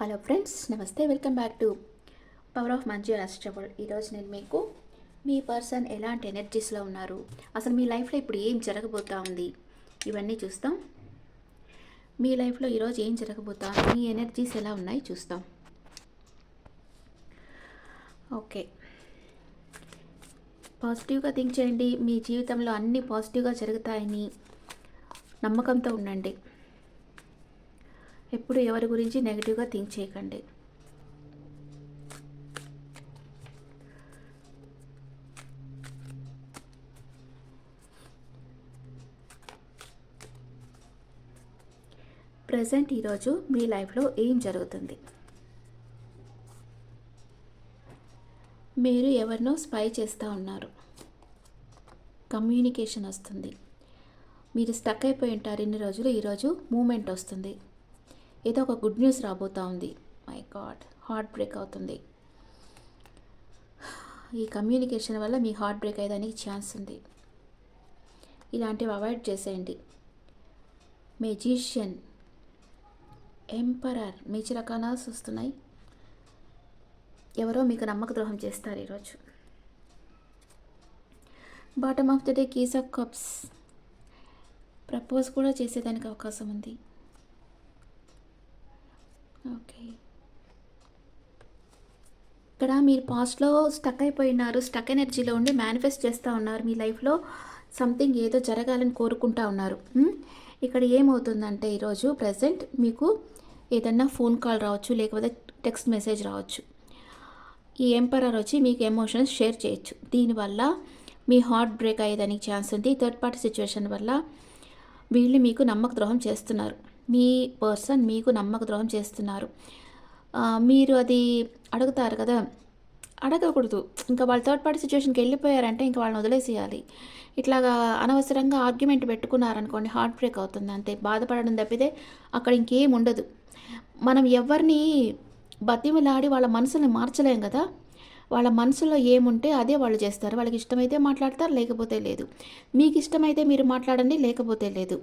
Hello friends నమస్తే welcome back to power of మంచి రాష్ట్రబుల్ ఈరోజు నేను మీకు మీ పర్సన్ ఎలాంటి ఎనర్జీస్లో ఉన్నారు? అసలు మీ లైఫ్లో ఇప్పుడు ఏం జరగబోతా ఉంది? ఇవన్నీ చూస్తాం. మీ లైఫ్లో ఈరోజు ఏం జరగబోతా ఉంది? మీ ఎనర్జీస్ ఎలా ఉన్నాయి? చూస్తాం. ఓకే పాజిటివ్గా థింక్ చేయండి. మీ జీవితంలో అన్నీ పాజిటివ్గా జరుగుతాయని నమ్మకంతో ఉండండి. ఎప్పుడు ఎవరి గురించి నెగిటివ్గా థింక్ చేయకండి. ప్రజెంట్ ఈరోజు మీ లైఫ్లో ఏం జరుగుతుంది? మీరు ఎవరినో స్పై చేస్తూ ఉన్నారు. కమ్యూనికేషన్ వస్తుంది. మీరు స్టక్ అయిపోయి ఉంటారు ఇన్ని రోజులు ఈరోజు మూమెంట్ వస్తుంది. ఏదో ఒక గుడ్ న్యూస్ రాబోతా ఉంది. మై గాడ్ హార్ట్ బ్రేక్ అవుతుంది. ఈ కమ్యూనికేషన్ వల్ల మీ హార్ట్ బ్రేక్ అయ్యేదానికి ఛాన్స్ ఉంది. ఇలాంటివి అవాయిడ్ చేసేయండి. మెజీషియన్ ఎంపరర్ మీచి రకానాల్స్ వస్తున్నాయి ఎవరో మీకు నమ్మక ద్రోహం చేస్తారు ఈరోజు. Bottom of the day keys of cups propose కూడా చేసేదానికి అవకాశం ఉంది. ఓకే ఇక్కడ మీరు పాస్ట్లో స్టక్ అయిపోయినారు స్టక్ ఎనర్జీలో ఉండి మేనిఫెస్ట్ చేస్తూ ఉన్నారు మీ లైఫ్లో సంథింగ్ ఏదో జరగాలని కోరుకుంటా ఉన్నారు. Hmm? ఇక్కడ ఏమవుతుందంటే ఈరోజు ప్రజెంట్ మీకు ఏదన్నా ఫోన్ కాల్ రావచ్చు లేకపోతే టెక్స్ట్ మెసేజ్ రావచ్చు. ఈ ఎంపరర్ వచ్చి మీకు ఎమోషన్స్ షేర్ చేయొచ్చు. దీనివల్ల మీ హార్ట్ బ్రేక్ అయ్యేదానికి ఛాన్స్ ఉంది. థర్డ్ పార్టీ సిచ్యువేషన్ వల్ల వీళ్ళు మీకు నమ్మక ద్రోహం చేస్తున్నారు. మీ పర్సన్ మీకు నమ్మక ద్రోహం చేస్తున్నారు. మీరు అది అడుగుతారు కదా? అడగకూడదు. ఇంకా వాళ్ళ థర్డ్ పార్టీ సిచ్యువేషన్కి వెళ్ళిపోయారంటే ఇంకా వాళ్ళని వదిలేసేయాలి. ఇట్లాగా అనవసరంగా ఆర్గ్యుమెంట్ పెట్టుకున్నారనుకోండి హార్ట్ బ్రేక్ అవుతుంది అంతే. బాధపడడం తప్పితే అక్కడ ఇంకేం ఉండదు. మనం ఎవరిని బతిమలాడి వాళ్ళ మనసుని మార్చలేం కదా? వాళ్ళ మనసులో ఏముంటే అదే వాళ్ళు చేస్తారు. వాళ్ళకి ఇష్టమైతే మాట్లాడతారు లేకపోతే లేదు. మీకు ఇష్టమైతే మీరు మాట్లాడండి లేకపోతే లేదు.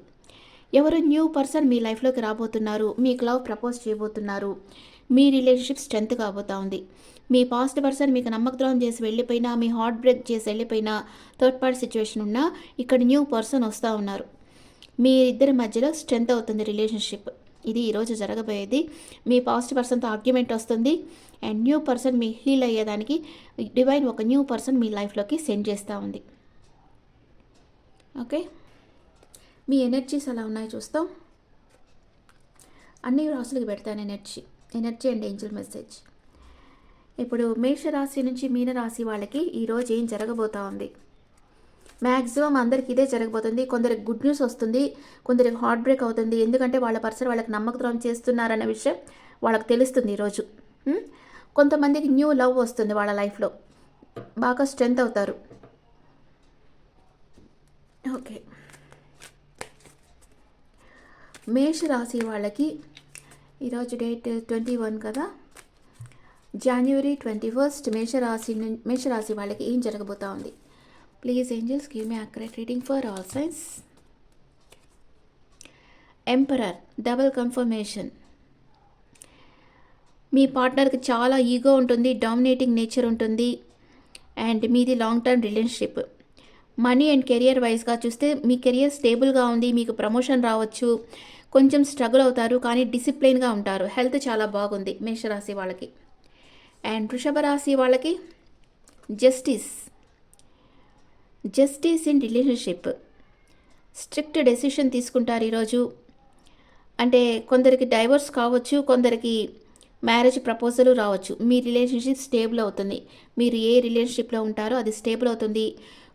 ఎవరు న్యూ పర్సన్ మీ లైఫ్లోకి రాబోతున్నారు మీకు లవ్ ప్రపోజ్ చేయబోతున్నారు మీ రిలేషన్షిప్ స్ట్రెంత్ కాబోతా ఉంది. మీ పాస్ట్ పర్సన్ మీకు నమ్మకద్రోహం చేసి వెళ్ళిపోయినా మీ హార్ట్ బ్రేక్ చేసి వెళ్ళిపోయినా థర్డ్ పార్టీ సిచ్యువేషన్ ఉన్నా ఇక్కడ న్యూ పర్సన్ వస్తూ ఉన్నారు. మీ ఇద్దరి మధ్యలో స్ట్రెంత్ అవుతుంది రిలేషన్షిప్. ఇది ఈరోజు జరగబోయేది. మీ పాస్ట్ పర్సన్తో ఆర్గ్యుమెంట్ వస్తుంది. అండ్ న్యూ పర్సన్ మీ హీల్ అయ్యేదానికి డివైన్ ఒక న్యూ పర్సన్ మీ లైఫ్లోకి సెండ్ చేస్తూ ఉంది. ఓకే? మీ ఎనర్జీస్ ఎలా ఉన్నాయో చూస్తాం. అన్ని రాశులకు పెడతాను energy energy and angel message ఇప్పుడు మేషరాశి నుంచి మీనరాశి వాళ్ళకి ఈరోజు ఏం జరగబోతా ఉంది. మ్యాక్సిమం అందరికి ఇదే జరగబోతుంది. కొందరికి గుడ్ న్యూస్ వస్తుంది. కొందరికి హార్ట్ బ్రేక్ అవుతుంది. ఎందుకంటే వాళ్ళ పర్సన్ వాళ్ళకి నమ్మక ద్రోహం చేస్తున్నారన్న విషయం వాళ్ళకి తెలుస్తుంది ఈరోజు కొంతమందికి న్యూ లవ్ వస్తుంది వాళ్ళ లైఫ్లో బాగా స్ట్రెంత్ అవుతారు. ఓకే. మేషరాశి వాళ్ళకి ఈరోజు డేట్ ట్వంటీ వన్ కదా? జనవరి ట్వంటీ ఫస్ట్ మేషరాశి మేషరాశి వాళ్ళకి ఏం జరగబోతా ఉంది? Please angels give me accurate reading for all signs emperor double confirmation మీ పార్ట్నర్కి చాలా ఈగో ఉంటుంది డామినేటింగ్ నేచర్ ఉంటుంది అండ్ మీది long term relationship money and career వైజ్గా చూస్తే మీ కెరియర్ స్టేబుల్గా ఉంది మీకు ప్రమోషన్ రావచ్చు. కొంచెం స్ట్రగుల్ అవుతారు కానీ డిసిప్లైన్గా ఉంటారు. హెల్త్ చాలా బాగుంది మేషరాశి వాళ్ళకి. అండ్ వృషభ రాశి వాళ్ళకి justice justice in relationship strict decision తీసుకుంటారు ఈరోజు. అంటే కొందరికి డైవర్స్ కావచ్చు కొందరికి మ్యారేజ్ ప్రపోజల్ రావచ్చు. మీ రిలేషన్షిప్ స్టేబుల్ అవుతుంది. మీరు ఏ రిలేషన్షిప్లో ఉంటారో అది స్టేబుల్ అవుతుంది.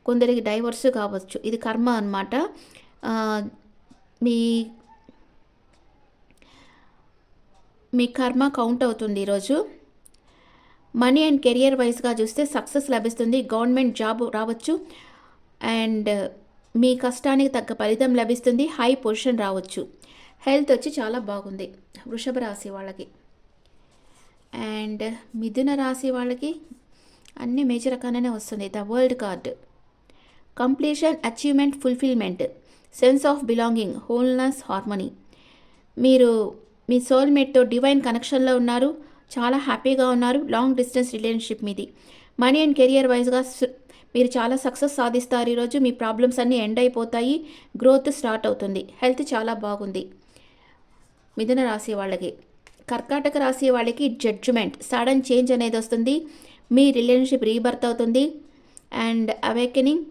కొందరికి డైవర్స్ కావచ్చు. ఇది కర్మ అనమాట మీ మీ కర్మ కౌంట్ అవుతుంది ఈరోజు. మనీ అండ్ కెరియర్ వైజ్గా చూస్తే సక్సెస్ లభిస్తుంది గవర్నమెంట్ జాబ్ రావచ్చు. అండ్ uh, మీ కష్టానికి తగ్గ ఫలితం లభిస్తుంది హై పొజిషన్ రావచ్చు. హెల్త్ వచ్చి చాలా బాగుంది వృషభ రాశి వాళ్ళకి. అండ్ uh, మిథున రాశి వాళ్ళకి అన్ని మేజర్ రకాలనే వస్తుంది. The world card completion achievement fulfillment sense of belonging wholeness harmony మీరు మీ సోల్మేట్తో డివైన్ కనెక్షన్లో ఉన్నారు. చాలా హ్యాపీగా ఉన్నారు. లాంగ్ డిస్టెన్స్ రిలేషన్షిప్ మీది. మనీ అండ్ కెరియర్ వైజ్గా మీరు చాలా సక్సెస్ సాధిస్తారు. ఈరోజు మీ ప్రాబ్లమ్స్ అన్నీ ఎండ్ అయిపోతాయి. గ్రోత్ స్టార్ట్ అవుతుంది. హెల్త్ చాలా బాగుంది. మిథున రాశి వాళ్ళకి కర్కాటక రాశి వాళ్ళకి జడ్జిమెంట్ సడన్ చేంజ్ అనేది వస్తుంది. మీ రిలేషన్షిప్ రీబర్త్ అవుతుంది. అండ్ అవేకెనింగ్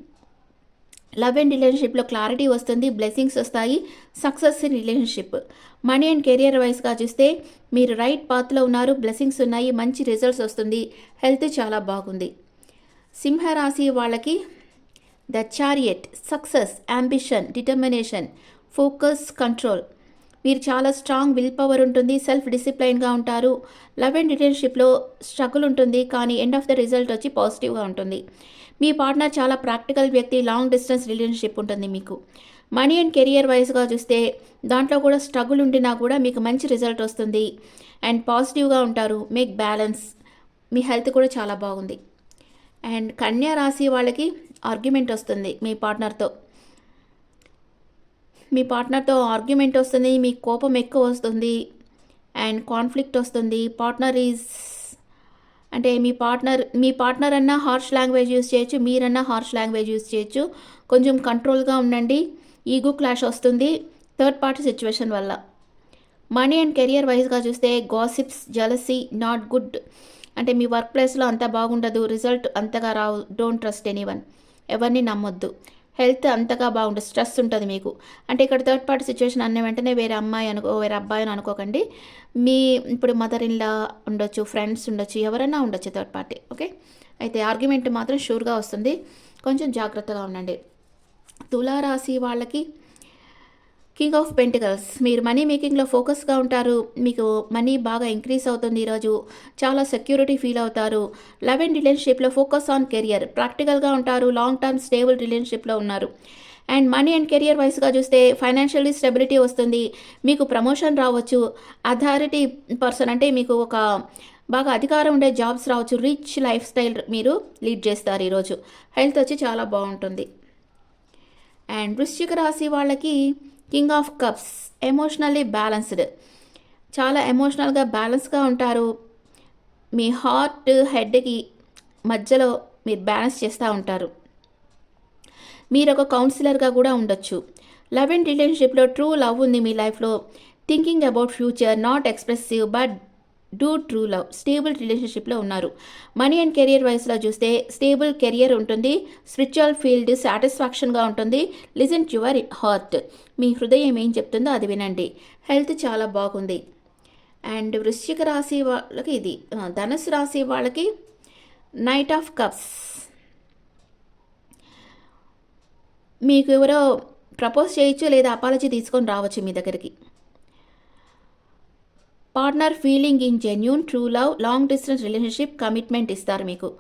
లవ్ అండ్ రిలేషన్షిప్లో క్లారిటీ వస్తుంది బ్లెస్సింగ్స్ వస్తాయి success in relationship. Money and career వైస్గా చూస్తే మీరు రైట్ పాత్లో ఉన్నారు బ్లెస్సింగ్స్ ఉన్నాయి మంచి రిజల్ట్స్ వస్తుంది హెల్త్ చాలా బాగుంది. సింహరాశి వాళ్ళకి the chariot success ambition determination focus control. మీరు చాలా స్ట్రాంగ్ విల్ పవర్ ఉంటుంది సెల్ఫ్ డిసిప్లైన్గా ఉంటారు. లవ్ అండ్ రిలేషన్షిప్లో స్ట్రగుల్ ఉంటుంది కానీ ఎండ్ ఆఫ్ ద రిజల్ట్ వచ్చి పాజిటివ్గా ఉంటుంది. మీ పార్ట్నర్ చాలా ప్రాక్టికల్ వ్యక్తి లాంగ్ డిస్టెన్స్ రిలేషన్షిప్ ఉంటుంది మీకు. మనీ అండ్ కెరియర్ వైజ్గా చూస్తే దాంట్లో కూడా స్ట్రగుల్ ఉండినా కూడా మీకు మంచి రిజల్ట్ వస్తుంది. అండ్ పాజిటివ్గా ఉంటారు మేక్ బ్యాలెన్స్ మీ హెల్త్ కూడా చాలా బాగుంది. అండ్ కన్యా రాశి వాళ్ళకి ఆర్గ్యుమెంట్ వస్తుంది మీ పార్ట్నర్తో. మీ పార్ట్నర్తో ఆర్గ్యుమెంట్ వస్తుంది మీ కోపం ఎక్కువ వస్తుంది అండ్ కాన్ఫ్లిక్ట్ వస్తుంది పార్ట్నర్ ఈజ్ అంటే మీ పార్ట్నర్ మీ పార్ట్నర్ అన్నా హార్ష్ లాంగ్వేజ్ యూస్ చేయొచ్చు మీరన్నా హార్ష్ లాంగ్వేజ్ యూస్ చేయొచ్చు. కొంచెం కంట్రోల్గా ఉండండి. ఈగో క్లాష్ వస్తుంది థర్డ్ పార్టీ సిచ్యువేషన్ వల్ల. మనీ అండ్ కెరియర్ వైజ్గా చూస్తే గాసిప్స్ జలసీ నాట్ గుడ్ అంటే మీ వర్క్ ప్లేస్లో అంత బాగుండదు రిజల్ట్ అంతగా రావు. డోంట్ ట్రస్ట్ ఎనీవన్ ఎవరిని నమ్మొద్దు. హెల్త్ అంతగా బాగుండదు స్ట్రెస్ ఉంటుంది మీకు. అంటే ఇక్కడ థర్డ్ పార్టీ సిచ్యువేషన్ అన్న వెంటనే వేరే అమ్మాయి అనుకో వేరే అబ్బాయి అని అనుకోకండి. మీ ఇప్పుడు మదర్ ఇన్లా ఉండొచ్చు ఫ్రెండ్స్ ఉండొచ్చు ఎవరైనా ఉండొచ్చు థర్డ్ పార్టీ ఓకే? అయితే ఆర్గ్యుమెంట్ మాత్రం షూర్గా వస్తుంది. కొంచెం జాగ్రత్తగా ఉండండి. తులారాశి వాళ్ళకి కింగ్ ఆఫ్ పెంటికల్స్ మీరు మనీ మేకింగ్లో ఫోకస్గా ఉంటారు. మీకు మనీ బాగా ఇంక్రీస్ అవుతుంది ఈరోజు. చాలా సెక్యూరిటీ ఫీల్ అవుతారు. లవ్ అండ్ రిలేషన్షిప్లో ఫోకస్ ఆన్ కెరియర్ ప్రాక్టికల్గా ఉంటారు. లాంగ్ టర్మ్ స్టేబుల్ రిలేషన్షిప్లో ఉన్నారు. అండ్ మనీ అండ్ కెరియర్ వైస్గా చూస్తే ఫైనాన్షియల్లీ స్టెబిలిటీ వస్తుంది. మీకు ప్రమోషన్ రావచ్చు. అథారిటీ పర్సన్ అంటే మీకు ఒక బాగా అధికారం ఉండే జాబ్స్ రావచ్చు. రిచ్ లైఫ్ స్టైల్ మీరు లీడ్ చేస్తారు ఈరోజు. హెల్త్ వచ్చి చాలా బాగుంటుంది. అండ్ వృశ్చిక రాశి వాళ్ళకి king of cups emotionally balanced చాలా ఎమోషనల్గా బ్యాలెన్స్గా ఉంటారు. మీ హార్ట్ హెడ్కి మధ్యలో మీరు బ్యాలెన్స్ చేస్తూ ఉంటారు. మీరు ఒక కౌన్సిలర్గా కూడా ఉండొచ్చు. లవ్ అండ్ రిలేషన్షిప్లో ట్రూ లవ్ ఉంది మీ లైఫ్లో thinking about future not expressive but do true love stable రిలేషన్షిప్లో ఉన్నారు. మనీ అండ్ కెరియర్ వైస్లో చూస్తే స్టేబుల్ కెరియర్ ఉంటుంది స్పిరిచువల్ ఫీల్డ్ సాటిస్ఫాక్షన్గా ఉంటుంది. Listen your heart. మీ హృదయం ఏం చెప్తుందో అది వినండి. హెల్త్ చాలా బాగుంది. అండ్ వృశ్చిక రాశి వాళ్ళకి ఇది ధనుసు రాశి వాళ్ళకి నైట్ ఆఫ్ కప్స్. మీకు ఎవరో ప్రపోజ్ చేయొచ్చు లేదా అపాలజీ తీసుకొని రావచ్చు మీ దగ్గరికి. Partner feeling in genuine true love long distance relationship commitment ఇస్తారు మీకు.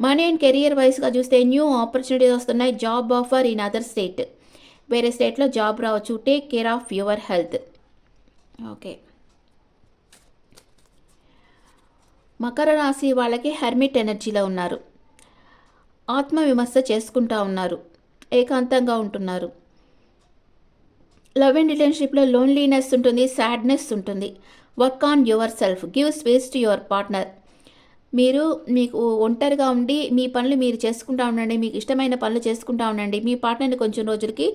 మనీ అండ్ కెరియర్ వైస్గా చూస్తే న్యూ ఆపర్చునిటీస్ వస్తున్నాయి job offer in other state. వేరే స్టేట్లో జాబ్ రావచ్చు take care of your health. Okay. Makar రాశి వాళ్ళకి హెర్మిట్ ఎనర్జీలో ఉన్నారు. ఆత్మవిమర్శ చేసుకుంటా ఉన్నారు. ఏకాంతంగా ఉంటున్నారు. లవ్ అండ్ రిలేషన్షిప్లో లోన్లీనెస్ ఉంటుంది సాడ్నెస్ ఉంటుంది. Work on yourself give space to your partner మీరు మీకు ఒంటరిగా ఉండి మీ పనులు మీరు చేసుకుంటా ఉండండి మీకు ఇష్టమైన పనులు చేసుకుంటా ఉండండి మీ పార్ట్నర్ని కొంచెం రోజులకి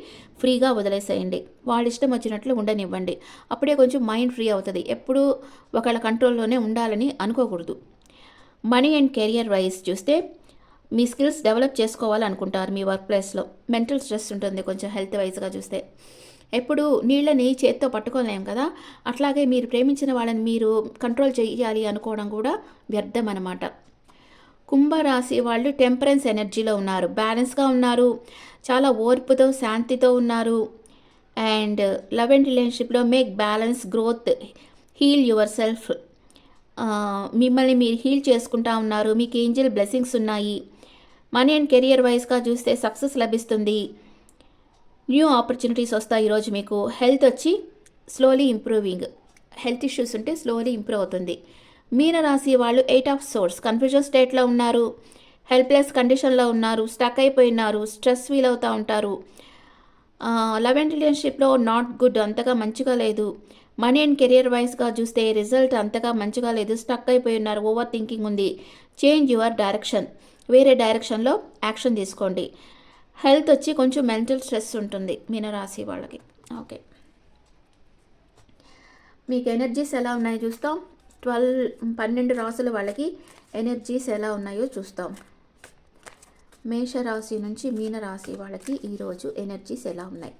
ఫ్రీగా వదిలేసేయండి. వాళ్ళ ఇష్టం వచ్చినట్లు ఉండనివ్వండి. అప్పుడే కొంచెం మైండ్ ఫ్రీ అవుతుంది. ఎప్పుడూ ఒకళ్ళ కంట్రోల్లోనే ఉండాలని అనుకోకూడదు. మనీ అండ్ కెరియర్ వైజ్ చూస్తే మీ స్కిల్స్ డెవలప్ చేసుకోవాలనుకుంటారు మీ వర్క్ ప్లేస్లో మెంటల్ స్ట్రెస్ ఉంటుంది కొంచెం హెల్త్ వైజ్గా చూస్తే. ఎప్పుడు నీళ్ళని చేత్తో పట్టుకోలేం కదా? అట్లాగే మీరు ప్రేమించిన వాళ్ళని మీరు కంట్రోల్ చేయాలి అనుకోవడం కూడా వ్యర్థం అనమాట కుంభరాశి వాళ్ళు టెంపరెన్స్ ఎనర్జీలో ఉన్నారు. బ్యాలెన్స్గా ఉన్నారు. చాలా ఓర్పుతో శాంతితో ఉన్నారు. అండ్ లవ్ అండ్ రిలేషన్షిప్లో make balance growth heal yourself మిమ్మల్ని మీరు హీల్ చేసుకుంటా ఉన్నారు. మీకు ఏంజల్ బ్లెస్సింగ్స్ ఉన్నాయి. మనీ అండ్ కెరియర్ వైజ్గా చూస్తే సక్సెస్ లభిస్తుంది. న్యూ ఆపర్చునిటీస్ వస్తాయి ఈరోజు మీకు. హెల్త్ వచ్చి స్లోలీ ఇంప్రూవింగ్. హెల్త్ ఇష్యూస్ ఉంటే స్లోలీ ఇంప్రూవ్ అవుతుంది. మీనరాశి వాళ్ళు ఎయిట్ ఆఫ్ సోర్స్. కన్ఫ్యూజన్ స్టేట్లో ఉన్నారు. హెల్ప్లెస్ కండిషన్లో ఉన్నారు. స్టక్ అయిపోయినారు స్ట్రెస్ ఫీల్ అవుతూ ఉంటారు. లవ్ అండ్ రిలేషన్షిప్లో నాట్ గుడ్ అంతగా మంచిగా లేదు. మనీ అండ్ కెరియర్ వైస్గా చూస్తే రిజల్ట్ అంతగా మంచిగా లేదు. స్టక్ అయిపోయి ఉన్నారు. ఓవర్ థింకింగ్ ఉంది. Change your direction. వేరే డైరెక్షన్లో యాక్షన్ తీసుకోండి. హెల్త్ వచ్చి కొంచెం మెంటల్ స్ట్రెస్ ఉంటుంది మీనరాశి వాళ్ళకి. ఓకే. మీకు ఎనర్జీస్ ఎలా ఉన్నాయో చూస్తాం. ట్వెల్వ్ పన్నెండు రాసుల వాళ్ళకి ఎనర్జీస్ ఎలా ఉన్నాయో చూస్తాం. మేషరాశి నుంచి మీనరాశి వాళ్ళకి ఈరోజు ఎనర్జీస్ ఎలా ఉన్నాయి?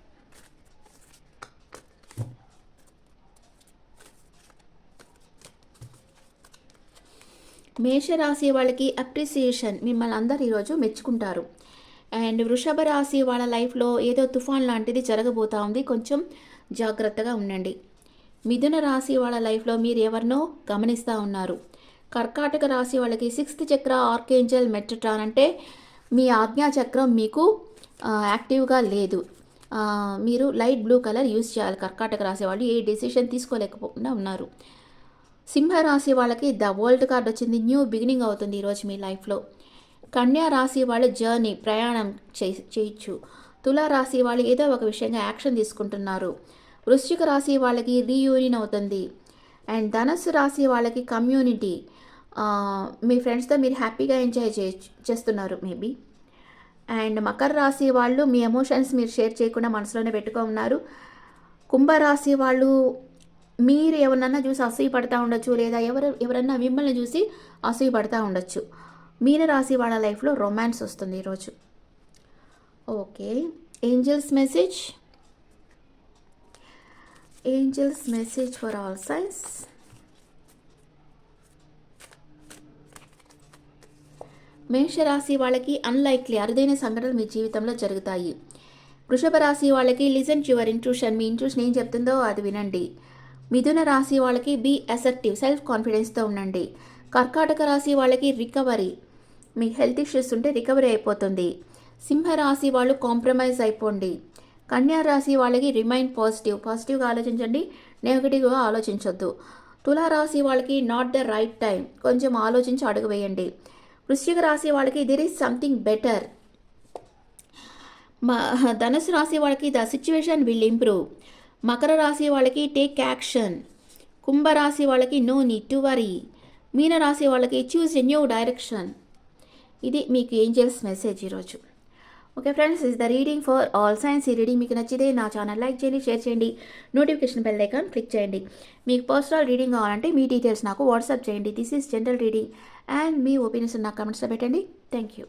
మేషరాశి వాళ్ళకి అప్రిసియేషన్ మిమ్మల్ని అందరు ఈరోజు మెచ్చుకుంటారు. అండ్ వృషభ రాశి వాళ్ళ లైఫ్లో ఏదో తుఫాన్ లాంటిది జరగబోతా ఉంది. కొంచెం జాగ్రత్తగా ఉండండి. మిథున రాశి వాళ్ళ లైఫ్లో మీరు ఎవరినో గమనిస్తూ ఉన్నారు. కర్కాటక రాశి వాళ్ళకి సిక్స్త్ చక్ర ఆర్కేంజల్ మెట్రటాన్ అంటే మీ ఆజ్ఞా చక్రం మీకు యాక్టివ్గా లేదు. మీరు లైట్ బ్లూ కలర్ యూస్ చేయాలి. కర్కాటక రాశి వాళ్ళు ఏ డెసిషన్ తీసుకోలేకపోకుండా ఉన్నారు. సింహరాశి వాళ్ళకి ద వరల్డ్ కార్డ్ వచ్చింది. న్యూ బిగినింగ్ అవుతుంది ఈరోజు మీ లైఫ్లో కన్యా రాశి వాళ్ళ జర్నీ ప్రయాణం చే చేయొచ్చు. తులా రాశి వాళ్ళు ఏదో ఒక విషయంగా యాక్షన్ తీసుకుంటున్నారు. వృశ్చిక రాశి వాళ్ళకి రీయూనియన్ అవుతుంది. అండ్ ధనస్సు రాశి వాళ్ళకి కమ్యూనిటీ మీ ఫ్రెండ్స్తో మీరు హ్యాపీగా ఎంజాయ్ చే చేస్తున్నారు మేబీ. అండ్ మకర రాశి వాళ్ళు మీ ఎమోషన్స్ మీరు షేర్ చేయకుండా మనసులోనే పెట్టుకోమన్నారు కుంభరాశి వాళ్ళు మీరు ఎవరినన్నా చూసి అసూయ పడతా ఉండొచ్చు లేదా ఎవరు ఎవరన్నా మిమ్మల్ని చూసి అసూయ పడతా ఉండొచ్చు. మీనరాశి వాళ్ళ లైఫ్లో రొమాన్స్ వస్తుంది ఈరోజు. Okay. Angels message. Angels message for all signs. మేషరాశి వాళ్ళకి అన్లైక్లీ అరుదైన సంఘటనలు మీ జీవితంలో జరుగుతాయి. వృషభ రాశి వాళ్ళకి లిజన్ యువర్ ఇంట్యూషన్ మీ ఇంట్యూషన్ ఏం చెప్తుందో అది వినండి. మిథున రాశి వాళ్ళకి బీ అసర్టివ్ సెల్ఫ్ కాన్ఫిడెన్స్తో ఉండండి. కర్కాటక రాశి వాళ్ళకి రికవరీ. మీ హెల్త్ ఇష్యూస్ ఉంటే రికవరీ అయిపోతుంది. సింహ రాశి వాళ్ళు కాంప్రమైజ్ అయిపోండి. కన్యా రాశి వాళ్ళకి రిమైండ్ పాజిటివ్. పాజిటివ్గా ఆలోచించండి నెగటివ్గా ఆలోచించొద్దు. తులా రాశి వాళ్ళకి నాట్ ద రైట్ టైం. కొంచెం ఆలోచించి అడుగు వేయండి. వృశ్చిక రాశి వాళ్ళకి దిర్ ఈస్ సంథింగ్ బెటర్. ధనుసు రాశి వాళ్ళకి the situation will improve. Makar రాశి వాళ్ళకి టేక్ యాక్షన్. కుంభరాశి వాళ్ళకి నో నీడ్ టు వరీ. మీన రాశి వాళ్ళకి చూస్ ఎ న్యూ డైరెక్షన్ ఇది మీకు ఏంజల్స్ మెసేజ్ ఈరోజు. Okay friends is the reading for all signs ఈ రీడింగ్ మీకు నచ్చితే నా ఛానల్ లైక్ చేయండి షేర్ చేయండి నోటిఫికేషన్ బెల్ ఐకాన్ క్లిక్ చేయండి. మీకు పర్సనల్ రీడింగ్ కావాలంటే మీ డీటెయిల్స్ నాకు వాట్సాప్ చేయండి. This is general reading and me opinions నాకు కమెంట్స్లో పెట్టండి. Thank you